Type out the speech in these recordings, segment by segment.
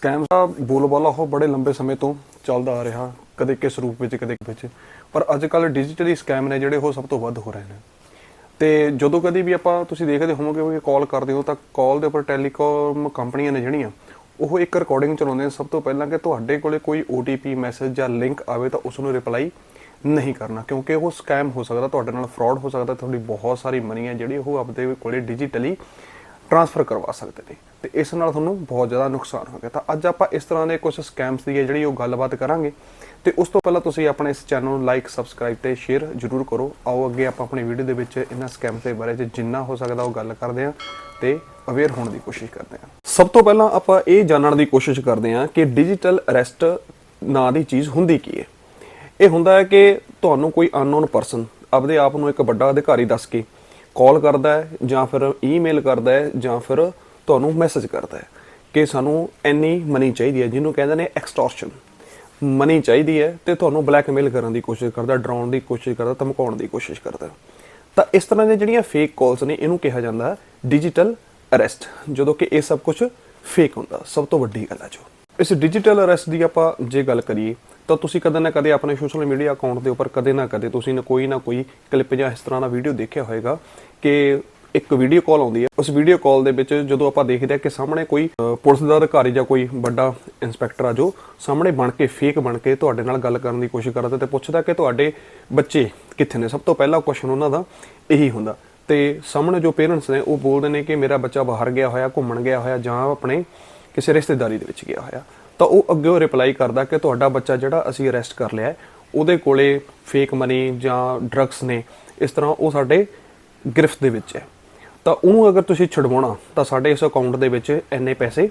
Scam ਦਾ ਬੋਲਬਾਲਾ ਉਹ ਬੜੇ ਲੰਬੇ ਸਮੇਂ ਤੋਂ ਚੱਲਦਾ ਆ ਰਿਹਾ, ਕਦੇ ਕਿਸ ਰੂਪ ਵਿੱਚ, ਕਦੇ ਵਿੱਚ। ਪਰ ਅੱਜ ਕੱਲ ਡਿਜੀਟਲੀ ਸਕੈਮ ਨੇ ਜਿਹੜੇ ਉਹ ਸਭ ਤੋਂ ਵੱਧ ਹੋ ਰਹੇ ਨੇ। ਤੇ ਜਦੋਂ ਕਦੀ ਵੀ ਆਪਾਂ ਤੁਸੀਂ ਦੇਖਦੇ ਹੋਵੋਗੇ ਕਿ ਕਾਲ ਕਰਦੇ ਹੋ ਤਾਂ ਕਾਲ ਦੇ ਉੱਪਰ ਟੈਲੀਕਾਮ ਕੰਪਨੀਆਂ ਨੇ ਜਿਹੜੀਆਂ, ਉਹ ਇੱਕ ਰਿਕਾਰਡਿੰਗ ਚਲਾਉਂਦੇ ਨੇ। ਸਭ ਤੋਂ ਪਹਿਲਾਂ ਕਿ ਤੁਹਾਡੇ ਕੋਲੇ ਕੋਈ OTP ਮੈਸੇਜ ਜਾਂ ਲਿੰਕ ਆਵੇ ਤਾਂ ਉਸ ਨੂੰ ਰਿਪਲਾਈ ਨਹੀਂ ਕਰਨਾ, ਕਿਉਂਕਿ ਉਹ ਸਕੈਮ ਹੋ ਸਕਦਾ, ਤੁਹਾਡੇ ਨਾਲ ਫਰਾਡ ਹੋ ਸਕਦਾ, ਤੁਹਾਡੀ ਬਹੁਤ ਸਾਰੀ ਮਨੀ ਹੈ ਜਿਹੜੀ ਉਹ ਆਪਦੇ ਕੋਲੇ ਡਿਜੀਟਲੀ ਟ੍ਰਾਂਸਫਰ ਕਰਵਾ ਸਕਦੇ ਨੇ। ਤੇ ਇਸ ਨਾਲ ਤੁਹਾਨੂੰ ਬਹੁਤ ਜ਼ਿਆਦਾ ਨੁਕਸਾਨ ਹੋ ਗਿਆ। ਤਾਂ ਅੱਜ ਆਪਾਂ ਇਸ ਤਰ੍ਹਾਂ ਦੇ ਕੁਝ ਸਕੈਮਸ ਦੀ ਹੈ ਜਿਹੜੀ ਉਹ ਗੱਲਬਾਤ ਕਰਾਂਗੇ। ਤੇ ਉਸ ਤੋਂ ਪਹਿਲਾਂ ਤੁਸੀਂ ਆਪਣੇ ਇਸ ਚੈਨਲ ਨੂੰ ਲਾਈਕ ਸਬਸਕ੍ਰਾਈਬ ਤੇ ਸ਼ੇਅਰ ਜ਼ਰੂਰ ਕਰੋ। ਆਓ ਅੱਗੇ ਆਪਾਂ ਆਪਣੀ ਵੀਡੀਓ ਦੇ ਵਿੱਚ ਇਹਨਾਂ ਸਕੈਮਸ ਦੇ ਬਾਰੇ 'ਚ ਜਿੰਨਾ ਹੋ ਸਕਦਾ ਉਹ ਗੱਲ ਕਰਦੇ ਹਾਂ ਤੇ ਅਵੇਅਰ ਹੋਣ ਦੀ ਕੋਸ਼ਿਸ਼ ਕਰਦੇ ਹਾਂ। ਸਭ ਤੋਂ ਪਹਿਲਾਂ ਆਪਾਂ ਇਹ ਜਾਣਨ ਦੀ ਕੋਸ਼ਿਸ਼ ਕਰਦੇ ਹਾਂ ਕਿ ਡਿਜੀਟਲ ਅਰੈਸਟ ਨਾਂ ਦੀ ਚੀਜ਼ ਹੁੰਦੀ ਕੀ ਹੈ। ਇਹ ਹੁੰਦਾ ਹੈ ਕਿ ਤੁਹਾਨੂੰ ਕੋਈ ਅਨਨੋਨ ਪਰਸਨ ਆਪਦੇ ਆਪ ਨੂੰ ਇੱਕ ਵੱਡਾ ਅਧਿਕਾਰੀ ਦੱਸ ਕੇ ਕਾਲ ਕਰਦਾ ਹੈ ਜਾਂ ਫਿਰ ਈਮੇਲ ਕਰਦਾ ਹੈ ਜਾਂ ਫਿਰ ਤੁਹਾਨੂੰ ਮੈਸੇਜ ਕਰਦਾ ਹੈ ਕਿ ਸਾਨੂੰ ਇੰਨੀ ਮਨੀ ਚਾਹੀਦੀ ਹੈ, ਜਿਹਨੂੰ ਕਹਿੰਦੇ ਨੇ ਐਕਸਟੋਰਸ਼ਨ ਮਨੀ ਚਾਹੀਦੀ ਹੈ ਤੇ ਤੁਹਾਨੂੰ ਬਲੈਕਮੇਲ ਕਰਨ ਦੀ ਕੋਸ਼ਿਸ਼ ਕਰਦਾ, ਡਰਾਉਣ ਦੀ ਕੋਸ਼ਿਸ਼ ਕਰਦਾ, ਧਮਕਾਉਣ ਦੀ ਕੋਸ਼ਿਸ਼ ਕਰਦਾ। ਤਾਂ ਇਸ ਤਰ੍ਹਾਂ ਦੀਆਂ ਜਿਹੜੀਆਂ ਫੇਕ ਕਾਲਸ ਨੇ, ਇਹਨੂੰ ਕਿਹਾ ਜਾਂਦਾ ਡਿਜੀਟਲ ਅਰੈਸਟ ਜਦੋਂ ਕਿ ਇਹ ਸਭ ਕੁਝ ਫੇਕ ਹੁੰਦਾ। ਸਭ ਤੋਂ ਵੱਡੀ ਗੱਲ ਹੈ ਜੋ। ਇਸ ਡਿਜੀਟਲ ਅਰੈਸਟ ਦੀ ਆਪਾਂ ਜੇ ਗੱਲ ਕਰੀਏ, ਤਾਂ ਤੁਸੀਂ ਕਦੇ ਨਾ ਕਦੇ ਆਪਣੇ ਸੋਸ਼ਲ ਮੀਡੀਆ ਅਕਾਊਂਟ ਦੇ ਉੱਪਰ ਕਦੇ ਨਾ ਕਦੇ ਤੁਸੀਂ ਨਾ ਕੋਈ ਨਾ ਕੋਈ ਕਲਿੱਪ ਜਾਂ ਇਸ ਤਰ੍ਹਾਂ ਦਾ ਵੀਡੀਓ ਦੇਖਿਆ ਹੋਵੇਗਾ ਕਿ ਇੱਕ ਵੀਡੀਓ ਕਾਲ ਆਉਂਦੀ ਹੈ। ਉਸ ਵੀਡੀਓ ਕਾਲ ਦੇ ਵਿੱਚ ਜਦੋਂ ਆਪਾਂ ਦੇਖਦੇ ਹਾਂ ਕਿ ਸਾਹਮਣੇ ਕੋਈ ਪੁਲਿਸ ਦਾ ਅਧਿਕਾਰੀ ਜਾਂ ਕੋਈ ਵੱਡਾ ਇੰਸਪੈਕਟਰ ਆ ਜੋ ਸਾਹਮਣੇ ਬਣ ਕੇ ਫੇਕ ਬਣ ਕੇ ਤੁਹਾਡੇ ਨਾਲ ਗੱਲ ਕਰਨ ਦੀ ਕੋਸ਼ਿਸ਼ ਕਰਦਾ ਤੇ ਪੁੱਛਦਾ ਕਿ ਤੁਹਾਡੇ ਬੱਚੇ ਕਿੱਥੇ ਨੇ। ਸਭ ਤੋਂ ਪਹਿਲਾ ਕੁਐਸਚਨ ਉਹਨਾਂ ਦਾ ਇਹੀ ਹੁੰਦਾ। ਤੇ ਸਾਹਮਣੇ ਜੋ ਪੇਰੈਂਟਸ ਨੇ ਉਹ ਬੋਲਦੇ ਨੇ ਕਿ ਮੇਰਾ ਬੱਚਾ ਬਾਹਰ ਗਿਆ ਹੋਇਆ, ਘੁੰਮਣ ਗਿਆ ਹੋਇਆ ਜਾਂ ਆਪਣੇ ਕਿਸੇ ਰਿਸ਼ਤੇਦਾਰੀ ਦੇ ਵਿੱਚ ਗਿਆ ਹੋਇਆ। ਤਾਂ ਉਹ ਅੱਗੇ ਉਹ ਰਿਪਲਾਈ ਕਰਦਾ ਕਿ ਤੁਹਾਡਾ ਬੱਚਾ ਜਿਹੜਾ ਅਸੀਂ ਅਰੈਸਟ ਕਰ ਲਿਆ ਉਹਦੇ ਕੋਲੇ ਫੇਕ ਮਨੀ ਜਾਂ ਡਰੱਗਸ ਨੇ, ਇਸ ਤਰ੍ਹਾਂ ਉਹ ਸਾਡੇ ਗ੍ਰਿਫਤ ਦੇ ਵਿੱਚ ਹੈ। ਤਾਂ ਉਹਨੂੰ ਅਗਰ ਤੁਸੀਂ ਛਡਵਾਉਣਾ, ਤਾਂ ਸਾਡੇ ਇਸ ਅਕਾਊਂਟ ਦੇ ਵਿੱਚ ਇੰਨੇ ਪੈਸੇ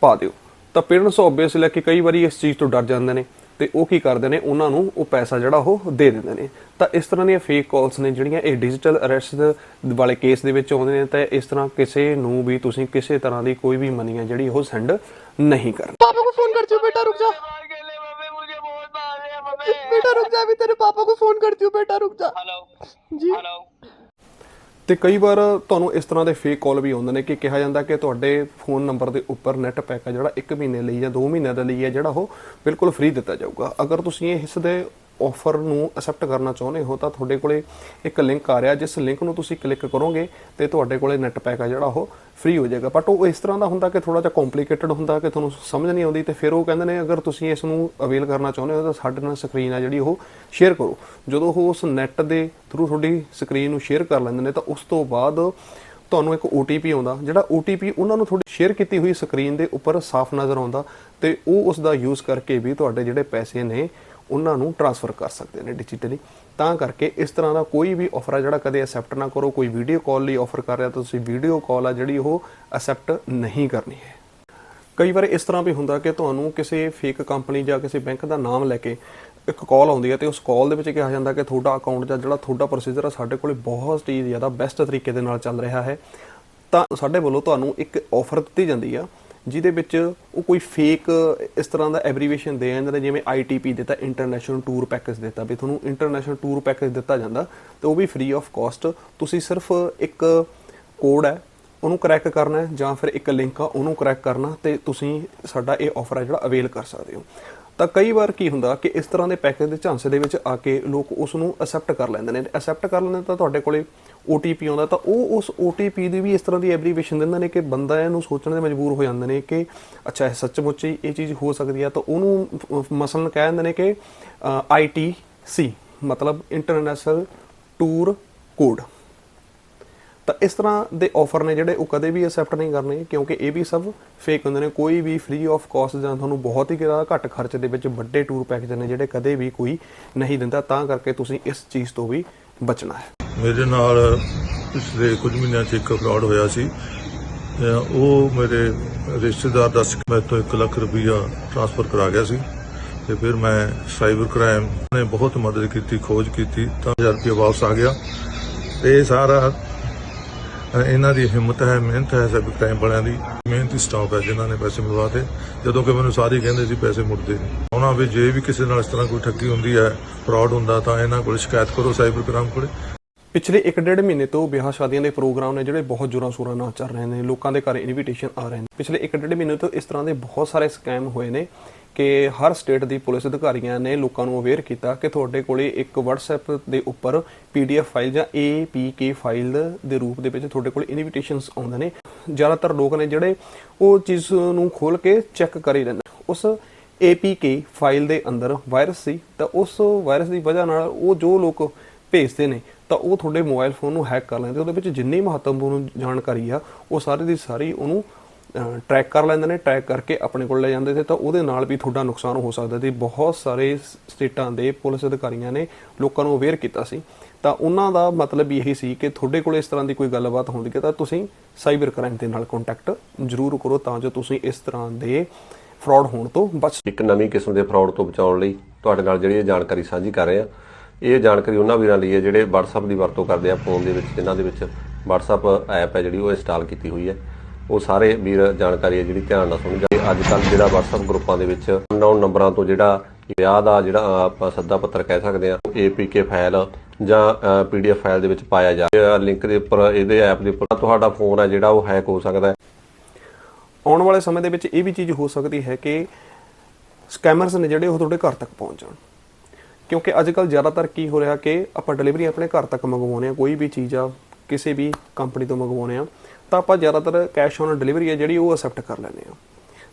ਪਾ ਦਿਓ। ਤਾਂ ਪੇਰੈਂਟਸ ਆਬਵੀਅਸਲੀ ਕਿ ਕਈ ਵਾਰੀ ਇਸ ਚੀਜ਼ ਤੋਂ ਡਰ ਜਾਂਦੇ ਨੇ। ਤੇ ਉਹ ਕੀ ਕਰਦੇ ਨੇ ਉਹਨਾਂ ਨੂੰ ਉਹ ਪੈਸਾ ਜਿਹੜਾ ਉਹ ਦੇ ਦਿੰਦੇ ਨੇ ਤਾਂ ਇਸ ਤਰ੍ਹਾਂ ਦੀਆਂ ਫੇਕ ਕਾਲਸ ਨੇ ਜਿਹੜੀਆਂ ਇਹ ਡਿਜੀਟਲ ਅਰੈਸਟ ਵਾਲੇ ਕੇਸ ਦੇ ਵਿੱਚ ਆਉਂਦੇ ਨੇ ਤਾਂ ਇਸ ਤਰ੍ਹਾਂ ਕਿਸੇ ਨੂੰ ਵੀ ਤੁਸੀਂ ਕਿਸੇ ਤਰ੍ਹਾਂ ਦੀ ਕੋਈ ਵੀ ਮਨੀ ਹੈ ਜਿਹੜੀ ਉਹ ਸੈਂਡ ਨਹੀਂ ਕਰਨੀ पापा को फोन करती हूँ बेटा रुक जा अकेले मम्मी मुझे बहुत मार रहे हैं मम्मी बेटा रुक जा अभी तेरे पापा को फोन करती हूँ बेटा रुक जा हेलो जी हेलो ਤੇ ਕਈ ਵਾਰ ਤੁਹਾਨੂੰ ਇਸ ਤਰ੍ਹਾਂ ਦੇ ਫੇਕ ਕਾਲ ਵੀ ਆਉਂਦੇ ਨੇ ਕਿ ਕਿਹਾ ਜਾਂਦਾ ਕਿ ਤੁਹਾਡੇ ਫੋਨ ਨੰਬਰ ਦੇ ਉੱਪਰ ਨੈਟ ਪੈਕ ਹੈ ਜਿਹੜਾ 1 ਮਹੀਨੇ ਲਈ ਜਾਂ 2 ਮਹੀਨੇ ਦੇ ਲਈ ਹੈ ਜਿਹੜਾ ਉਹ ਬਿਲਕੁਲ ਫ੍ਰੀ ਦਿੱਤਾ ਜਾਊਗਾ। ਅਗਰ ਤੁਸੀਂ ਇਸ ਦੇ ਆਫਰ ਨੂੰ ਅਸੈਪਟ ਕਰਨਾ ਚਾਹੁੰਦੇ ਹੋ, ਤਾਂ ਤੁਹਾਡੇ ਕੋਲੇ ਇੱਕ ਲਿੰਕ ਆ ਰਿਹਾ। ਜਿਸ ਲਿੰਕ ਨੂੰ ਤੁਸੀਂ ਕਲਿੱਕ ਕਰੋਗੇ, ਤੇ ਤੁਹਾਡੇ ਕੋਲੇ ਨੈਟ ਪੈਕ ਆ ਜਿਹੜਾ ਉਹ ਫ੍ਰੀ ਹੋ ਜਾਏਗਾ। ਬਟ ਉਹ ਇਸ ਤਰ੍ਹਾਂ ਦਾ ਹੁੰਦਾ ਕਿ ਥੋੜਾ ਜਿਹਾ ਕੰਪਲਿਕੇਟਡ ਹੁੰਦਾ ਕਿ ਤੁਹਾਨੂੰ ਸਮਝ ਨਹੀਂ ਆਉਂਦੀ, ਤੇ ਫਿਰ ਉਹ ਕਹਿੰਦੇ ਨੇ, ਅਗਰ ਤੁਸੀਂ ਇਸ ਨੂੰ ਅਵੇਲ ਕਰਨਾ ਚਾਹੁੰਦੇ ਹੋ, ਤਾਂ ਸਾਡੇ ਨਾਲ ਸਕਰੀਨ ਆ ਜਿਹੜੀ ਉਹ ਸ਼ੇਅਰ ਕਰੋ। ਜਦੋਂ ਉਹ ਉਸ ਨੈਟ ਦੇ ਥਰੂ ਤੁਹਾਡੀ ਸਕਰੀਨ ਨੂੰ ਸ਼ੇਅਰ ਕਰ ਲੈਂਦੇ ਨੇ, ਤਾਂ ਉਸ ਤੋਂ ਬਾਅਦ ਤੁਹਾਨੂੰ ਇੱਕ OTP ਆਉਂਦਾ, ਜਿਹੜਾ OTP ਉਹਨਾਂ ਨੂੰ ਤੁਹਾਡੀ ਸ਼ੇਅਰ ਕੀਤੀ ਹੋਈ ਸਕਰੀਨ ਦੇ ਉੱਪਰ ਸਾਫ਼ ਨਜ਼ਰ ਆਉਂਦਾ, ਤੇ ਉਹ ਉਸ ਦਾ ਯੂਜ਼ ਕਰਕੇ ਵੀ ਤੁਹਾਡੇ ਜਿਹੜੇ ਪੈਸੇ ਨੇ ਉਹਨਾਂ ਨੂੰ ਟ੍ਰਾਂਸਫਰ ਕਰ ਸਕਦੇ ਨੇ ਡਿਜੀਟਲੀ ਤਾਂ ਕਰਕੇ ਇਸ ਤਰ੍ਹਾਂ ਦਾ ਕੋਈ ਵੀ ਆਫਰ ਆ ਜਿਹੜਾ ਕਦੇ ਅਸੈਪਟ ਨਾ ਕਰੋ, ਕੋਈ ਵੀਡੀਓ ਕਾਲ ਲਈ ਆਫਰ ਕਰ ਰਿਹਾ ਤਾਂ ਤੁਸੀਂ ਵੀਡੀਓ ਕਾਲ ਆ ਜਿਹੜੀ ਉਹ ਅਸੈਪਟ ਨਹੀਂ ਕਰਨੀ ਹੈ। ਕਈ ਵਾਰ ਇਸ ਤਰ੍ਹਾਂ ਵੀ ਹੁੰਦਾ ਕਿ ਤੁਹਾਨੂੰ ਕਿਸੇ ਫੇਕ ਕੰਪਨੀ ਜਾਂ ਕਿਸੇ ਬੈਂਕ ਦਾ ਨਾਮ ਲੈ ਕੇ ਇੱਕ ਕਾਲ ਆਉਂਦੀ ਹੈ ਤੇ ਉਸ ਕਾਲ ਦੇ ਵਿੱਚ ਕਿਹਾ ਜਾਂਦਾ ਕਿ ਤੁਹਾਡਾ ਅਕਾਊਂਟ ਦਾ ਜਿਹੜਾ ਤੁਹਾਡਾ ਪ੍ਰੋਸੀਜਰ ਆ ਸਾਡੇ ਕੋਲੇ ਬਹੁਤ ਹੀ ਜ਼ਿਆਦਾ ਬੈਸਟ ਤਰੀਕੇ ਦੇ ਨਾਲ ਚੱਲ ਰਿਹਾ ਹੈ। ਤਾਂ ਸਾਡੇ ਵੱਲੋਂ ਤੁਹਾਨੂੰ ਇੱਕ ਆਫਰ ਦਿੱਤੀ ਜਾਂਦੀ ਆ ਜਿਹਦੇ ਵਿੱਚ ਉਹ ਕੋਈ ਫੇਕ ਇਸ ਤਰ੍ਹਾਂ ਦਾ ਐਬਰੀਵੇਸ਼ਨ ਦੇ ਜਾਂਦੇ ਨੇ, ਜਿਵੇਂ ITP ਦਿੱਤਾ ਇੰਟਰਨੈਸ਼ਨਲ ਟੂਰ ਪੈਕੇਜ ਦਿੱਤਾ, ਵੀ ਤੁਹਾਨੂੰ ਇੰਟਰਨੈਸ਼ਨਲ ਟੂਰ ਪੈਕੇਜ ਦਿੱਤਾ ਜਾਂਦਾ, ਤੇ ਉਹ ਵੀ ਫ੍ਰੀ ਆਫ ਕਾਸਟ ਤੁਸੀਂ ਸਿਰਫ ਇੱਕ ਕੋਡ ਹੈ, ਉਹਨੂੰ ਕਰੈਕ ਕਰਨਾ ਹੈ, ਜਾਂ ਫਿਰ ਇੱਕ ਲਿੰਕ ਆ, ਉਹਨੂੰ ਕਰੈਕ ਕਰਨਾ, ਤੇ ਤੁਸੀਂ ਸਾਡਾ ਇਹ ਆਫਰ ਹੈ ਜਿਹੜਾ ਅਵੇਲ ਕਰ ਸਕਦੇ ਹੋ। ਤਾਂ ਕਈ ਵਾਰ ਕੀ ਹੁੰਦਾ ਕਿ ਇਸ ਤਰ੍ਹਾਂ ਦੇ ਪੈਕੇਜ ਦੇ ਝਾਂਸੇ ਦੇ ਵਿੱਚ ਆ ਕੇ ਲੋਕ ਉਸ ਨੂੰ ਅਸੈਪਟ ਕਰ ਲੈਂਦੇ ਨੇ। ਅਸੈਪਟ ਕਰ ਲੈਂਦੇ ਤਾਂ ਤੁਹਾਡੇ ਕੋਲੇ OTP ਆਉਂਦਾ ਤਾਂ ਉਹ ਉਸ OTP ਦੀ ਵੀ ਇਸ ਤਰ੍ਹਾਂ ਦੀ ਐਬਰੀਵੇਸ਼ਨ ਦਿੰਦੇ ਨੇ ਕਿ ਬੰਦਾ ਇਹਨੂੰ ਸੋਚਣ ਦੇ ਮਜਬੂਰ ਹੋ ਜਾਂਦੇ ਨੇ ਕਿ ਅੱਛਾ, ਇਹ ਸੱਚਮੁੱਚ ਹੀ ਇਹ ਚੀਜ਼ ਹੋ ਸਕਦੀ ਹੈ। ਤਾਂ ਉਹਨੂੰ ਮਸਲਨ ਕਹਿ ਦਿੰਦੇ ਨੇ ਕਿ ITC ਮਤਲਬ ਇੰਟਰਨੈਸ਼ਨਲ ਟੂਰ ਕੋਡ ਤਾਂ ਇਸ ਤਰ੍ਹਾਂ ਦੇ ਆਫਰ ਨੇ ਜਿਹੜੇ ਉਹ ਕਦੇ ਵੀ ਅਸੈਪਟ ਨਹੀਂ ਕਰਨੇ, ਕਿਉਂਕਿ ਇਹ ਵੀ ਸਭ ਫੇਕ ਹੁੰਦੇ ਨੇ। ਕੋਈ ਵੀ ਫ੍ਰੀ ਆਫ ਕਾਸਟ ਜਾਂ ਤੁਹਾਨੂੰ ਬਹੁਤ ਹੀ ਜ਼ਿਆਦਾ ਘੱਟ ਖਰਚ ਦੇ ਵਿੱਚ ਵੱਡੇ ਟੂਰ ਪੈਕੇਜ ਨੇ ਜਿਹੜੇ ਕਦੇ ਵੀ ਕੋਈ ਨਹੀਂ ਦਿੰਦਾ, ਤਾਂ ਕਰਕੇ ਤੁਸੀਂ ਇਸ ਚੀਜ਼ ਤੋਂ ਵੀ ਬਚਣਾ ਹੈ। ਮੇਰੇ ਨਾਲ ਪਿਛਲੇ ਕੁਝ ਮਹੀਨਿਆਂ 'ਚ ਇੱਕ ਫਰਾਡ ਹੋਇਆ ਸੀ। ਉਹ ਮੇਰੇ ਰਿਸ਼ਤੇਦਾਰ ਦੱਸ ਕੇ ਮੇਰੇ ਤੋਂ 1 ਲੱਖ ਰੁਪਈਆ ਟ੍ਰਾਂਸਫਰ ਕਰਾ ਗਿਆ ਸੀ ਤੇ ਫਿਰ ਮੈਂ ਸਾਈਬਰ ਕ੍ਰਾਈਮ ਨੇ ਬਹੁਤ ਮਦਦ ਕੀਤੀ, ਖੋਜ ਕੀਤੀ, ਤਾਂ 1000 ਰੁਪਇਆ ਵਾਪਸ ਆ ਗਿਆ। ਤੇ ਇਹ ਸਾਰਾ ਇਹਨਾਂ ਦੀ ਹਿੰਮਤ ਹੈ, ਮਿਹਨਤ ਹੈ ਸਾਈਬਰ ਕ੍ਰਾਈਮ ਵਾਲਿਆਂ ਦੀ। ਮਿਹਨਤੀ ਸਟਾਫ ਹੈ ਜਿਨ੍ਹਾਂ ਨੇ ਪੈਸੇ ਮਿਲਵਾਤੇ ਜਦੋਂ ਕਿ ਮੈਨੂੰ ਸਾਰੇ ਕਹਿੰਦੇ ਸੀ ਪੈਸੇ ਮੁੜਦੇ ਨਹੀਂ। ਉਹਨਾਂ ਵੀ ਜੇ ਵੀ ਕਿਸੇ ਨਾਲ ਇਸ ਤਰ੍ਹਾਂ ਕੋਈ ਠੱਗੀ ਹੁੰਦੀ ਹੈ ਫਰਾਡ ਹੁੰਦਾ, ਤਾਂ ਇਹਨਾਂ ਕੋਲ ਸ਼ਿਕਾਇਤ ਕਰੋ ਸਾਈਬਰ ਕ੍ਰਾਈਮ ਕੋਲੇ। ਪਿਛਲੇ 1.5 ਮਹੀਨੇ ਤੋਂ ਵਿਆਹ ਸ਼ਾਦੀਆਂ ਦੇ ਪ੍ਰੋਗਰਾਮ ਨੇ ਜਿਹੜੇ ਬਹੁਤ ਜ਼ੋਰਾਂ ਸ਼ੋਰਾਂ ਨਾਲ ਚੱਲ ਰਹੇ ਨੇ, ਲੋਕਾਂ ਦੇ ਘਰ ਇਨਵੀਟੇਸ਼ਨ ਆ ਰਹੇ ਨੇ। ਪਿਛਲੇ 1.5 ਮਹੀਨੇ ਤੋਂ ਇਸ ਤਰ੍ਹਾਂ ਦੇ ਬਹੁਤ ਸਾਰੇ ਸਕੈਮ ਹੋਏ ਨੇ। ਕਿ ਹਰ ਸਟੇਟ ਦੀ ਪੁਲਿਸ ਅਧਿਕਾਰੀਆਂ ਨੇ ਲੋਕਾਂ ਨੂੰ ਅਵੇਅਰ ਕੀਤਾ ਕਿ ਤੁਹਾਡੇ ਕੋਲੇ ਇੱਕ WhatsApp ਦੇ ਉੱਪਰ PDF ਫਾਈਲ ਜਾਂ APK ਫਾਈਲ ਦੇ ਰੂਪ ਦੇ ਵਿੱਚ ਤੁਹਾਡੇ ਕੋਲ ਇਨਵੀਟੇਸ਼ਨਸ ਆਉਂਦੇ ਨੇ ਜ਼ਿਆਦਾਤਰ ਲੋਕ ਨੇ ਜਿਹੜੇ ਉਹ ਚੀਜ਼ ਨੂੰ ਖੋਲ ਕੇ ਚੈੱਕ ਕਰ ਹੀ ਲੈਂਦੇ ਨੇ। ਉਸ APK ਫਾਈਲ ਦੇ ਅੰਦਰ ਵਾਇਰਸ ਸੀ, ਤਾਂ ਉਸ ਵਾਇਰਸ ਦੀ ਵਜ੍ਹਾ ਨਾਲ ਉਹ ਜੋ ਲੋਕ ਭੇਜਦੇ ਨੇ, ਤਾਂ ਉਹ ਤੁਹਾਡੇ ਮੋਬਾਈਲ ਫੋਨ ਨੂੰ ਹੈਕ ਕਰ ਲੈਂਦੇ ਉਹਦੇ ਵਿੱਚ ਜਿੰਨੀ ਮਹੱਤਵਪੂਰਨ ਜਾਣਕਾਰੀ ਆ, ਉਹ ਸਾਰੀ ਦੀ ਸਾਰੀ ਉਹਨੂੰ ਟਰੈਕ ਕਰ ਲੈਂਦੇ ਨੇ ਟਰੈਕ ਕਰਕੇ ਆਪਣੇ ਕੋਲ ਲੈ ਜਾਂਦੇ ਤੇ ਤਾਂ ਉਹਦੇ ਨਾਲ ਵੀ ਤੁਹਾਡਾ ਨੁਕਸਾਨ ਹੋ ਸਕਦਾ ਤੇ ਬਹੁਤ ਸਾਰੇ ਸਟੇਟਾਂ ਦੇ ਪੁਲਿਸ ਅਧਿਕਾਰੀਆਂ ਨੇ ਲੋਕਾਂ ਨੂੰ ਅਵੇਅਰ ਕੀਤਾ ਸੀ। ਤਾਂ ਉਹਨਾਂ ਦਾ ਮਤਲਬ ਇਹੀ ਸੀ ਕਿ ਤੁਹਾਡੇ ਕੋਲ ਇਸ ਤਰ੍ਹਾਂ ਦੀ ਕੋਈ ਗੱਲਬਾਤ ਹੁੰਦੀ ਹੈ ਤਾਂ ਤੁਸੀਂ ਸਾਈਬਰ ਕ੍ਰਾਈਮ ਦੇ ਨਾਲ ਕੰਟੈਕਟ ਜ਼ਰੂਰ ਕਰੋ ਤਾਂ ਜੋ ਤੁਸੀਂ ਇਸ ਤਰ੍ਹਾਂ ਦੇ ਫਰਾਡ ਹੋਣ ਤੋਂ ਬਚ ਇੱਕ ਨਵੀਂ ਕਿਸਮ ਦੇ ਫਰਾਡ ਤੋਂ ਬਚਾਉਣ ਲਈ ਤੁਹਾਡੇ ਨਾਲ ਜਿਹੜੀ ਇਹ ਜਾਣਕਾਰੀ ਸਾਂਝੀ ਕਰ ਰਹੇ ਆ ਇਹ ਜਾਣਕਾਰੀ ਉਹਨਾਂ ਵੀਰਾਂ ਲਈ ਹੈ ਜਿਹੜੇ WhatsApp ਦੀ ਵਰਤੋਂ ਕਰਦੇ ਆ ਫੋਨ ਦੇ ਵਿੱਚ, ਜਿਨ੍ਹਾਂ ਦੇ ਵਿੱਚ WhatsApp ਐਪ ਹੈ ਜਿਹੜੀ ਉਹ ਇੰਸਟਾਲ ਕੀਤੀ ਹੋਈ ਹੈ। ਉਹ ਸਾਰੇ ਵੀਰ ਜਾਣਕਾਰੀ ਹੈ ਜਿਹੜੀ ਧਿਆਨ ਨਾਲ ਸੁਣੋ ਅੱਜ ਕੱਲ ਜਿਹੜਾ WhatsApp ਗਰੁੱਪਾਂ ਦੇ ਵਿੱਚ ਅਨਨੋਨ ਨੰਬਰਾਂ ਤੋਂ ਜਿਹੜਾ ਵਿਆਹ ਦਾ ਜਿਹੜਾ ਆਪਾਂ ਸੱਦਾ ਪੱਤਰ ਕਹਿ ਸਕਦੇ ਆ APK ਫਾਈਲ ਜਾਂ PDF ਫਾਈਲ ਦੇ ਵਿੱਚ ਪਾਇਆ ਜਾ ਰਿਹਾ। ਲਿੰਕ ਦੇ ਉੱਪਰ, ਇਹਦੇ ਐਪ ਦੇ ਉੱਪਰ ਤੁਹਾਡਾ ਫੋਨ ਹੈ ਜਿਹੜਾ ਉਹ ਹੈਕ ਹੋ ਸਕਦਾ ਹੈ। ਆਉਣ ਵਾਲੇ ਸਮੇਂ ਦੇ ਵਿੱਚ ਇਹ ਵੀ ਚੀਜ਼ ਹੋ ਸਕਦੀ ਹੈ ਕਿ ਸਕੈਮਰਸ ਨੇ ਜਿਹੜੇ ਉਹ ਤੁਹਾਡੇ ਘਰ ਤੱਕ ਪਹੁੰਚ ਜਾਣ। ਕਿਉਂਕਿ ਅੱਜ ਕੱਲ ਜ਼ਿਆਦਾਤਰ ਕੀ ਹੋ ਰਿਹਾ ਕਿ ਆਪਾਂ ਡਿਲੀਵਰੀ ਆਪਣੇ ਘਰ ਤੱਕ ਮੰਗਵਾਉਂਦੇ ਆ ਕੋਈ ਵੀ ਚੀਜ਼ ਆ, ਕਿਸੇ ਵੀ ਕੰਪਨੀ ਤੋਂ ਮੰਗਵਾਉਂਦੇ ਆ ਤਾਂ ਆਪਾਂ ਜ਼ਿਆਦਾਤਰ ਕੈਸ਼ ਔਨ ਡਿਲੀਵਰੀ ਹੈ ਜਿਹੜੀ ਉਹ ਅਸੈਪਟ ਕਰ ਲੈਂਦੇ ਆ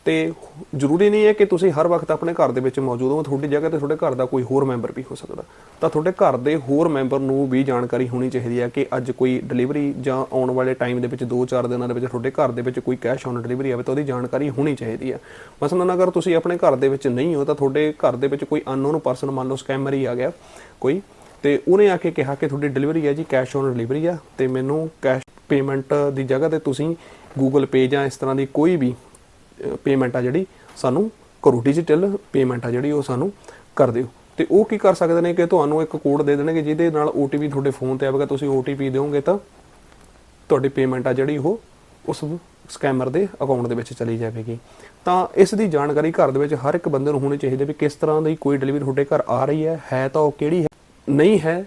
ਤੇ ਜ਼ਰੂਰੀ ਨਹੀਂ ਹੈ ਕਿ ਤੁਸੀਂ ਹਰ ਵਕਤ ਆਪਣੇ ਘਰ ਦੇ ਵਿੱਚ ਮੌਜੂਦ ਹੋ, ਤੁਹਾਡੀ ਜਗ੍ਹਾ ਤੇ ਤੁਹਾਡੇ ਘਰ ਦਾ ਕੋਈ ਹੋਰ ਮੈਂਬਰ ਵੀ ਹੋ ਸਕਦਾ। ਤਾਂ ਤੁਹਾਡੇ ਘਰ ਦੇ ਹੋਰ ਮੈਂਬਰ ਨੂੰ ਵੀ ਜਾਣਕਾਰੀ ਹੋਣੀ ਚਾਹੀਦੀ ਹੈ ਕਿ ਅੱਜ ਕੋਈ ਡਿਲੀਵਰੀ ਜਾਂ ਆਉਣ ਵਾਲੇ ਟਾਈਮ ਦੇ ਵਿੱਚ 2-4 ਦਿਨਾਂ ਦੇ ਵਿੱਚ ਤੁਹਾਡੇ ਘਰ ਦੇ ਵਿੱਚ ਕੋਈ ਕੈਸ਼ ਔਨ ਡਿਲੀਵਰੀ ਆਵੇ ਤਾਂ ਉਹਦੀ ਜਾਣਕਾਰੀ ਹੋਣੀ ਚਾਹੀਦੀ ਹੈ। ਮਸਲਨ ਅਗਰ ਤੁਸੀਂ ਆਪਣੇ ਘਰ ਦੇ ਵਿੱਚ ਨਹੀਂ ਹੋ ਤਾਂ ਤੁਹਾਡੇ ਘਰ ਦੇ ਵਿੱਚ ਕੋਈ ਅਨਨੋਨ ਪਰਸਨ ਮੰਨ ਲਓ ਸਕੈਮਰ ਹੀ ਆ ਗਿਆ ਕੋਈ, ਤੇ ਉਹਨੇ ਆ ਕੇ ਕਿਹਾ ਕਿ ਤੁਹਾਡੀ ਡਿਲੀਵਰੀ ਹੈ ਜੀ ਕੈਸ਼ ਔਨ ਡਿਲੀਵਰੀ ਆ, ਤੇ ਮੈਨੂੰ ਕੈਸ਼ ਪੇਮੈਂਟ ਦੀ ਜਗ੍ਹਾ ਤੇ ਤੁਸੀਂ ਗੂਗਲ ਪੇ ਜਾਂ ਇਸ ਤਰ੍ਹਾਂ ਦੀ ਕੋਈ ਵੀ ਪੇਮੈਂਟ ਆ ਜਿਹੜੀ, ਸਾਨੂੰ ਕਰੋ ਡਿਜੀਟਲ ਪੇਮੈਂਟ ਆ ਜਿਹੜੀ, ਉਹ ਸਾਨੂੰ ਕਰ ਦਿਓ। ਤੇ ਉਹ ਕੀ ਕਰ ਸਕਦੇ ਨੇ ਕਿ ਤੁਹਾਨੂੰ ਇੱਕ ਕੋਡ ਦੇ ਦੇਣਗੇ, ਜਿਹਦੇ ਨਾਲ OTP ਤੁਹਾਡੇ ਫੋਨ ਤੇ ਆਵੇਗਾ, ਤੁਸੀਂ OTP ਦਿਓਗੇ ਤਾਂ ਤੁਹਾਡੀ ਪੇਮੈਂਟ ਆ ਜਿਹੜੀ, ਉਹ ਉਸ ਸਕੈਮਰ ਦੇ ਅਕਾਊਂਟ ਦੇ ਵਿੱਚ ਚਲੀ ਜਾਵੇਗੀ। ਤਾਂ ਇਸ ਦੀ ਜਾਣਕਾਰੀ ਘਰ ਦੇ ਵਿੱਚ ਹਰ ਇੱਕ ਬੰਦੇ ਨੂੰ ਹੋਣੀ ਚਾਹੀਦੀ ਹੈ ਵੀ ਕਿਸ ਤਰ੍ਹਾਂ ਦੀ ਕੋਈ ਡਿਲੀਵਰੀ ਤੁਹਾਡੇ ਘਰ ਆ ਰਹੀ ਹੈ ਹੈ ਤਾਂ ਉਹ ਕਿਹੜੀ ਹੈ, ਨਹੀਂ ਹੈ,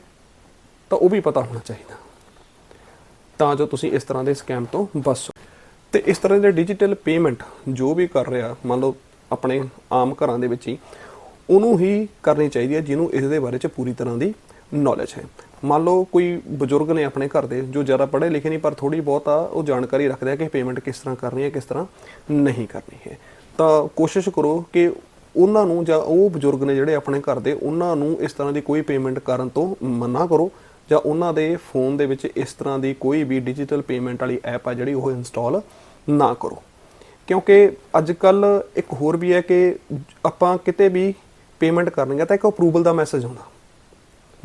ਤਾਂ ਉਹ ਵੀ ਪਤਾ ਹੋਣਾ ਚਾਹੀਦਾ। ਤਾਂ ਜੋ ਤੁਸੀਂ ਇਸ ਤਰ੍ਹਾਂ ਦੇ ਸਕੈਮ ਤੋਂ ਬਚ ਸਕੋ। ਤੇ ਇਸ ਤਰ੍ਹਾਂ ਦੇ ਡਿਜੀਟਲ ਪੇਮੈਂਟ ਜੋ ਵੀ ਕਰ ਰਿਹਾ, ਮੰਨ ਲਓ ਆਪਣੇ ਆਮ ਘਰਾਂ ਦੇ ਵਿੱਚ ਹੀ, ਉਹਨੂੰ ਹੀ ਕਰਨੀ ਚਾਹੀਦੀ ਹੈ, ਜਿਹਨੂੰ ਇਸ ਦੇ ਬਾਰੇ ਚ ਪੂਰੀ ਤਰ੍ਹਾਂ ਦੀ ਨੌਲੇਜ ਹੈ। ਮੰਨ ਲਓ ਕੋਈ ਬਜ਼ੁਰਗ ਨੇ ਆਪਣੇ ਘਰ ਦੇ, ਜੋ ਜ਼ਿਆਦਾ ਪੜ੍ਹੇ ਲਿਖੇ ਨਹੀਂ, ਪਰ ਥੋੜੀ ਬਹੁਤ ਆ, ਉਹ ਜਾਣਕਾਰੀ ਰੱਖਦੇ ਆ ਕਿ ਪੇਮੈਂਟ ਕਿਸ ਤਰ੍ਹਾਂ ਕਰਨੀ ਹੈ, ਕਿਸ ਤਰ੍ਹਾਂ ਨਹੀਂ ਕਰਨੀ ਹੈ। ਤਾਂ ਕੋਸ਼ਿਸ਼ ਕਰੋ ਕਿ ਉਹਨਾਂ ਨੂੰ ਜਾਂ ਉਹ ਬਜ਼ੁਰਗ ਨੇ ਜਿਹੜੇ ਆਪਣੇ ਘਰ ਦੇ, ਉਹਨਾਂ ਨੂੰ ਇਸ ਤਰ੍ਹਾਂ ਦੀ ਕੋਈ ਪੇਮੈਂਟ ਕਰਨ ਤੋਂ ਮਨਾ ਕਰੋ। ਜਾਂ ਉਹਨਾਂ ਦੇ ਫੋਨ ਦੇ ਵਿੱਚ ਇਸ ਤਰ੍ਹਾਂ ਦੀ ਕੋਈ ਵੀ ਡਿਜੀਟਲ ਪੇਮੈਂਟ ਵਾਲੀ ਐਪ ਆ ਜਿਹੜੀ ਉਹ ਇੰਸਟਾਲ ਨਾ ਕਰੋ। ਕਿਉਂਕਿ ਅੱਜ ਕੱਲ ਇੱਕ ਹੋਰ ਵੀ ਹੈ ਕਿ ਆਪਾਂ ਕਿਤੇ ਵੀ ਪੇਮੈਂਟ ਕਰਨੀ ਹੈ ਤਾਂ ਇੱਕ ਅਪਰੂਵਲ ਦਾ ਮੈਸੇਜ ਆਉਂਦਾ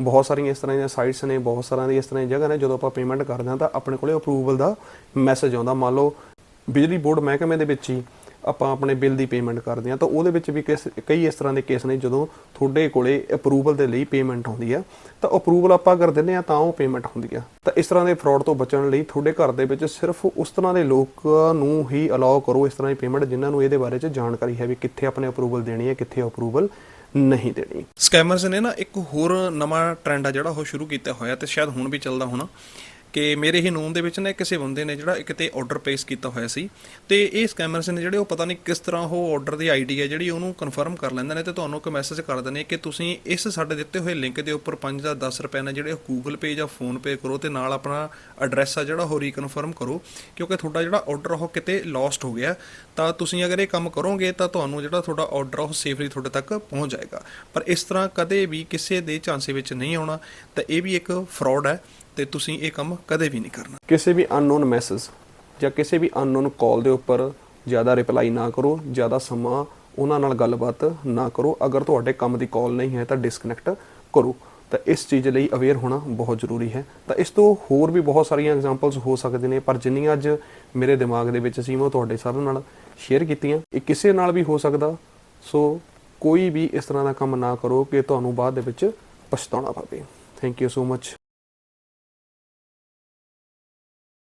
ਬਹੁਤ ਸਾਰੀਆਂ ਇਸ ਤਰ੍ਹਾਂ ਦੀਆਂ ਸਾਈਟਸ ਨੇ, ਬਹੁਤ ਸਾਰੀਆਂ ਦੀ ਇਸ ਤਰ੍ਹਾਂ ਦੀ ਜਗ੍ਹਾ ਨੇ, ਜਦੋਂ ਆਪਾਂ ਪੇਮੈਂਟ ਕਰਦੇ ਹਾਂ ਤਾਂ ਆਪਣੇ ਕੋਲੇ ਅਪਰੂਵਲ ਦਾ ਮੈਸੇਜ ਆਉਂਦਾ। ਮੰਨ ਲਓ ਬਿਜਲੀ ਬੋਰਡ ਮਹਿਕਮੇ ਦੇ ਵਿੱਚ ਹੀ ਆਪਾਂ ਆਪਣੇ ਬਿੱਲ ਦੀ ਪੇਮੈਂਟ ਕਰਦੇ ਹਾਂ, ਤਾਂ ਉਹਦੇ ਵਿੱਚ ਵੀ ਕਿਸ ਕਈ ਇਸ ਤਰ੍ਹਾਂ ਦੇ ਕੇਸ ਨੇ ਜਦੋਂ ਤੁਹਾਡੇ ਕੋਲੇ ਅਪਰੂਵਲ ਦੇ ਲਈ ਪੇਮੈਂਟ ਹੁੰਦੀ ਆ, ਤਾਂ ਅਪਰੂਵਲ ਆਪਾਂ ਅਗਰ ਦਿੰਦੇ ਆ ਤਾਂ ਉਹ ਪੇਮੈਂਟ ਹੁੰਦੀ ਆ। ਤਾਂ ਇਸ ਤਰ੍ਹਾਂ ਦੇ ਫਰਾਡ ਤੋਂ ਬਚਣ ਲਈ ਤੁਹਾਡੇ ਘਰ ਦੇ ਵਿੱਚ ਸਿਰਫ ਉਸ ਤਰ੍ਹਾਂ ਦੇ ਲੋਕਾਂ ਨੂੰ ਹੀ ਅਲਾਉ ਕਰੋ ਇਸ ਤਰ੍ਹਾਂ ਦੀ ਪੇਮੈਂਟ ਜਿਨ੍ਹਾਂ ਨੂੰ ਇਹਦੇ ਬਾਰੇ 'ਚ ਜਾਣਕਾਰੀ ਹੈ ਵੀ ਕਿੱਥੇ ਆਪਣੇ ਅਪਰੂਵਲ ਦੇਣੀ ਹੈ, ਕਿੱਥੇ ਅਪਰੂਵਲ ਨਹੀਂ ਦੇਣੀ। ਸਕੈਮਰਸ ਨੇ ਨਾ ਇੱਕ ਹੋਰ ਨਵਾਂ ਟ੍ਰੈਂਡ ਆ ਜਿਹੜਾ ਉਹ ਸ਼ੁਰੂ ਕੀਤਾ ਹੋਇਆ ਤੇ ਸ਼ਾਇਦ ਹੁਣ ਵੀ ਚੱਲਦਾ ਹੋਣਾ। ਕਿ ਮੇਰੇ ਹੀ ਨੂਮ ਦੇ ਵਿੱਚ ਨਾ ਕਿਸੇ ਬੰਦੇ ਨੇ ਜਿਹੜਾ ਕਿਤੇ ਤੇ ਆਰਡਰ ਪਲੇਸ ਕੀਤਾ ਹੋਇਆ ਸੀ ਤੇ ਇਹ ਸਕੈਮਰਸ ਨੇ ਜਿਹੜੇ ਉਹ ਪਤਾ ਨਹੀਂ ਕਿਸ ਤਰ੍ਹਾਂ ਉਹ ਆਰਡਰ ਦੀ ਆਈਡੀ ਹੈ ਜਿਹੜੀ ਉਹਨੂੰ ਕਨਫਰਮ ਕਰ ਲੈਂਦੇ ਨੇ ਤੇ ਤੁਹਾਨੂੰ ਇੱਕ ਮੈਸੇਜ ਕਰ ਦਿੰਦੇ ਨੇ ਕਿ ਤੁਸੀਂ ਇਸ ਸਾਡੇ ਦਿੱਤੇ ਹੋਏ ਲਿੰਕ ਦੇ ਉੱਪਰ 5 ਜਾਂ 10 ਰੁਪਏ ਨਾਲ ਜਿਹੜੇ ਗੂਗਲ ਪੇ ਜਾਂ ਫੋਨ ਪੇ ਕਰੋ ਤੇ ਨਾਲ ਆਪਣਾ ਐਡਰੈਸ ਆ ਜਿਹੜਾ ਉਹ ਰੀਕਨਫਰਮ ਕਰੋ, ਕਿਉਂਕਿ ਤੁਹਾਡਾ ਜਿਹੜਾ ਆਰਡਰ ਉਹ ਕਿਤੇ ਲੌਸਟ ਹੋ ਗਿਆ। ਤਾਂ ਤੁਸੀਂ ਅਗਰ ਇਹ ਕੰਮ ਕਰੋਗੇ ਤਾਂ ਤੁਹਾਨੂੰ ਜਿਹੜਾ ਤੁਹਾਡਾ ਆਰਡਰ ਉਹ ਸੇਫਲੀ ਤੁਹਾਡੇ ਤੱਕ ਪਹੁੰਚ ਜਾਏਗਾ। ਪਰ ਇਸ ਤਰ੍ਹਾਂ ਕਦੇ ਵੀ ਕਿਸੇ ਦੇ ਝਾਂਸੇ ਵਿੱਚ ਨਹੀਂ ਆਉਣਾ, ਤਾਂ ਇਹ ਵੀ ਇੱਕ ਫਰਾਡ ਹੈ। ਤੇ ਤੁਸੀਂ ਇਹ ਕੰਮ ਕਦੇ ਵੀ ਨਹੀਂ ਕਰਨਾ। ਕਿਸੇ ਵੀ ਅਨਨੋਨ ਮੈਸੇਜ ਜਾਂ ਕਿਸੇ ਵੀ ਅਨਨੋਨ ਕਾਲ ਦੇ ਉੱਪਰ ਜ਼ਿਆਦਾ ਰਿਪਲਾਈ ਨਾ ਕਰੋ, ਜ਼ਿਆਦਾ ਸਮਾਂ ਉਹਨਾਂ ਨਾਲ ਗੱਲਬਾਤ ਨਾ ਕਰੋ। ਅਗਰ ਤੁਹਾਡੇ ਕੰਮ ਦੀ ਕਾਲ ਨਹੀਂ ਹੈ ਤਾਂ ਡਿਸਕਨੈਕਟ ਕਰੋ। ਤਾਂ ਇਸ ਚੀਜ਼ ਲਈ ਅਵੇਅਰ ਹੋਣਾ ਬਹੁਤ ਜ਼ਰੂਰੀ ਹੈ। ਤਾਂ ਇਸ ਤੋਂ ਹੋਰ ਵੀ ਬਹੁਤ ਸਾਰੀਆਂ ਐਗਜ਼ਾਮਪਲਸ ਹੋ ਸਕਦੇ ਨੇ, ਪਰ ਜਿੰਨੀਆਂ ਅੱਜ ਮੇਰੇ ਦਿਮਾਗ ਦੇ ਵਿੱਚ ਸੀ, ਮੈਂ ਉਹ ਤੁਹਾਡੇ ਸਾਰਿਆਂ ਨਾਲ ਸ਼ੇਅਰ ਕੀਤੀਆਂ। ਇਹ ਕਿਸੇ ਨਾਲ ਵੀ ਹੋ ਸਕਦਾ, ਸੋ ਕੋਈ ਵੀ ਇਸ ਤਰ੍ਹਾਂ ਦਾ ਕੰਮ ਨਾ ਕਰੋ ਕਿ ਤੁਹਾਨੂੰ ਬਾਅਦ ਦੇ ਵਿੱਚ ਪਛਤਾਉਣਾ ਪਵੇ। Thank you so much